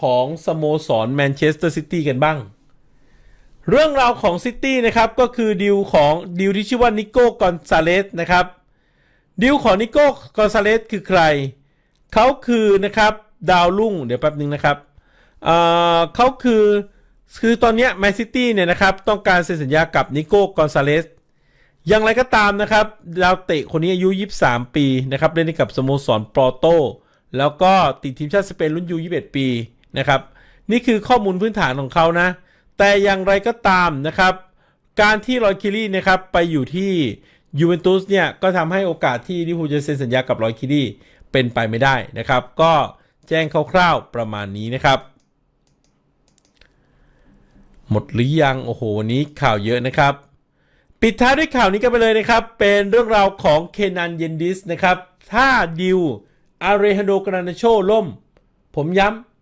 ของสโมสรแมนเชสเตอร์ซิตี้กันบ้าง เรื่องราวของซิตี้นะครับก็คือดิวของดิวที่ชื่อว่านิโก้กอนซาเลสนะครับดิวของนิโก้กอนซาเลสคือใคร เขาคือนะครับดาวรุ่งเดี๋ยวแป๊บนึงนะครับเเขาคือคือตอนนี้แมนซิตี้เนี่ยนะครับต้องการเซ็นสัญญากับนิโก้กอนซาเลสอย่างไรก็ตามนะครับดาวเตะคนนี้อายุ 23 ปีนะครับเล่นให้กับสโมสรปอร์โต แล้วก็ติดทีมชาติสเปนรุ่นยู21 ปี นะครับ นี่คือข้อมูลพื้นฐานของเขานะ แต่อย่างไรก็ตามนะครับ การที่รอยคิรี่นะครับไปอยู่ที่ยูเวนตุสเนี่ยก็ทำให้โอกาสที่ลิเวอร์พูลจะเซ็นสัญญากับรอยคิรี่เป็นไปไม่ได้นะครับ ก็แจ้งคร่าวๆประมาณนี้นะครับ หมดหรือยังโอ้โหวันนี้ข่าวเยอะนะครับ ปิดท้ายด้วยข่าวนี้กันไปเลยนะครับ เป็นเรื่องราวของเคนันเยนดิสนะครับ ถ้าดิวอาเรฮันโดกรานาโชล่ม ผมย้ำ